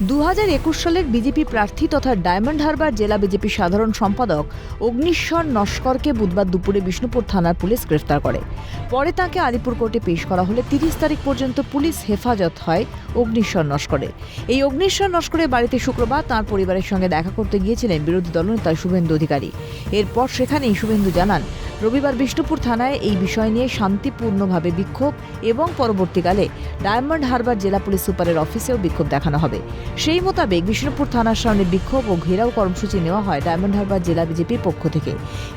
দু হাজার একুশ সালের বিজেপি প্রার্থী তথা ডায়মন্ড হারবার জেলা বিজেপি সাধারণ সম্পাদক অগ্নিশ্বর নস্করকে বুধবার দুপুরে বিষ্ণুপুর থানার পুলিশ গ্রেফতার করে। পরে তাকে আলিপুর কোর্টে পেশ করা হলে তিরিশ তারিখ পর্যন্ত পুলিশ হেফাজত হয় অগ্নিশ্বর নস্করে। এই অগ্নিশ্বর নস্করের বাড়িতে শুক্রবার তাঁর পরিবারের সঙ্গে দেখা করতে গিয়েছিলেন বিরোধী দলনেতা শুভেন্দু অধিকারী। এরপর সেখানেই শুভেন্দু জানান, রবিবার বিষ্ণুপুর থানায় এই বিষয় নিয়ে শান্তিপূর্ণভাবে বিক্ষোভ এবং পরবর্তীকালে ডায়মন্ড হারবার জেলা পুলিশ সুপারের অফিসেও বিক্ষোভ দেখানো হবে। সেই মোতাবেক বিষ্ণুপুর থানার সামনে বিক্ষোভ ও ঘেরাও কর্মসূচি নেওয়া হয় ডায়মন্ড হারবার জেলা বিজেপির পক্ষ থেকে।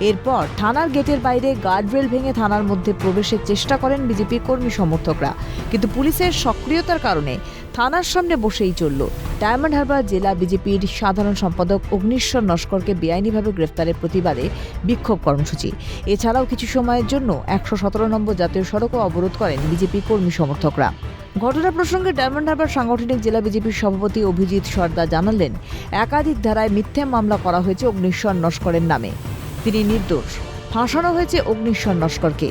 এরপর থানার গেটের বাইরে গার্ডরেল ভেঙে থানার মধ্যে প্রবেশের চেষ্টা করেন বিজেপি কর্মী সমর্থকরা। কিন্তু পুলিশের সক্রিয়তার কারণে থানার সামনে বসেই চলল। ডায়মন্ড হারবার জেলা বিজেপির সাধারণ সম্পাদক অগ্নিশ্বর নস্করকে বেআইনিভাবে গ্রেফতারের প্রতিবাদে বিক্ষোভ কর্মসূচি। এছাড়াও কিছু সময়ের জন্য একশো সতেরো নম্বর জাতীয় সড়কও অবরোধ করেন বিজেপি কর্মী সমর্থকরা। ঘটনা প্রসঙ্গে ডায়মন্ড হারবার সাংগঠনিক জেলা বিজেপির সভাপতি অভিজিৎ সর্দার জানালেন, একাধিক ধারায় মিথ্যে মামলা করা হয়েছে অগ্নিশ্বর নস্করের নামে। তিনি নির্দোষ, ফাঁসানো হয়েছে অগ্নিশ্বর নস্করকে।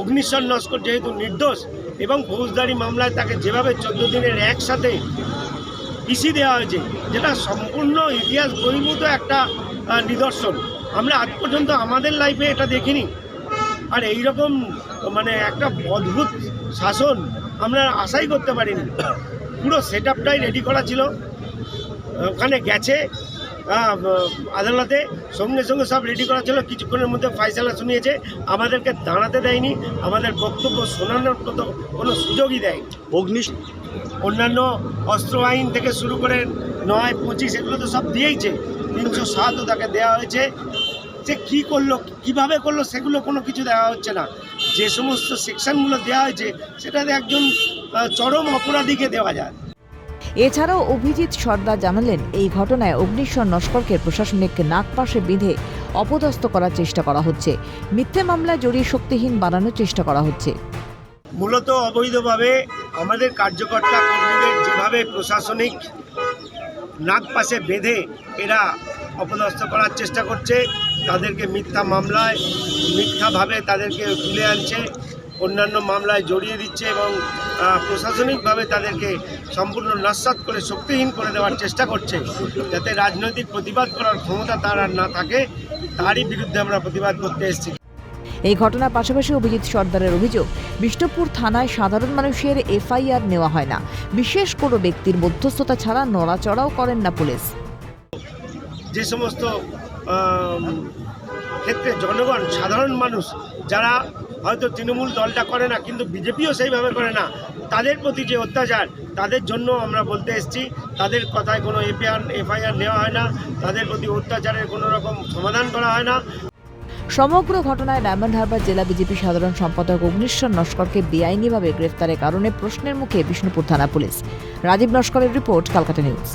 অগ্নিশ্বর নস্কর যেহেতু নির্দোষ এবং ফৌজদারি মামলায় তাকে যেভাবে চোদ্দ দিনের একসাথে পিসি দেওয়া হয়েছে, যেটা সম্পূর্ণ ইতিহাস বহির্ভূত একটা নিদর্শন। আমরা আজ পর্যন্ত আমাদের লাইফে এটা দেখিনি। আর এই রকম মানে একটা অদ্ভুত শাসন আমরা আশাই করতে পারিনি। পুরো সেট আপটাই রেডি করা ছিল। ওখানে গেছে আদালতে সঙ্গে সঙ্গে সব রেডি করা ছিল। কিছুক্ষণের মধ্যে ফাইসালা শুনিয়েছে। আমাদেরকে দাঁড়াতে দেয়নি। আমাদের বক্তব্য শোনানোর মতো কোনো সুযোগই দেয়নি। অগ্নি অন্যান্য অস্ত্র আইন থেকে শুরু করে নয় পঁচিশ এগুলো তো সব দিয়েইছে। তিনশো সাতও তাকে দেওয়া হয়েছে। যে কী করল কীভাবে করল সেগুলো কোনো কিছু দেওয়া হচ্ছে না। যে সমস্ত সেকশনগুলো দেওয়া হয়েছে সেটাতে একজন চরম অপরাধীকে দেওয়া যায়। এছাড়াও অভিজিৎ সর্দার জানালেন এই ঘটনায় অগ্নিশ্বর নস্করকে প্রশাসনিক নাকপাশে বেঁধে অপদস্থ করার চেষ্টা করা হচ্ছে। মিথ্যে মামলায় জড়িয়ে শক্তিহীন বানানোর চেষ্টা করা হচ্ছে। মূলত অবৈধভাবে আমাদের কার্যকর্তা কর্মীদের যেভাবে প্রশাসনিক নাক পাশে বেঁধে এরা অপদস্থ করার চেষ্টা করছে তাদেরকে মিথ্যা মামলায় মিথ্যাভাবে তাদেরকে তুলে আনছে অন্যান্য মামলায় জড়িয়ে দিচ্ছে এবং প্রশাসনিকভাবে তাদেরকে সম্পূর্ণ নস্বাত করে শক্তিহীন করে দেওয়ার চেষ্টা করছে। যাতে রাজনৈতিক প্রতিবাদ করার ক্ষমতা তার আর না থাকে তারই বিরুদ্ধে আমরা প্রতিবাদ করতে এসেছি। এই ঘটনার পাশাপাশি অভিজিৎ সর্দারের অভিযোগ বিষ্ণুপুর থানায় সাধারণ মানুষের এফআইআর নেওয়া হয় না। বিশেষ কোনো ব্যক্তির মধ্যস্থতা ছাড়া নড়াচড়াও করেন না পুলিশ। যে সমস্ত ক্ষেত্রে জনগণ, সাধারণ মানুষ, যারা হয়তো তৃণমূল দলটা করে না, কিন্তু বিজেপিও সেইভাবে করে না, তাদের প্রতি যে অত্যাচার, তাদের জন্য আমরা বলতে এসেছি, তাদের কথায় কোনো এফআইআর এফআইআর নেওয়া হয় না, তাদের প্রতি অত্যাচারের কোনো রকম সমাধান করা হয় না। সমগ্র ঘটনায় ডায়মন্ড হারবার জেলা বিজেপি সাধারণ সম্পাদক অগ্নিশ্বর নস্করকে বেআইনিভাবে গ্রেফতারের কারণে প্রশ্নের মুখে বিষ্ণুপুর থানা পুলিশ। রাজীব নস্করের রিপোর্ট, কলকাতা নিউজ।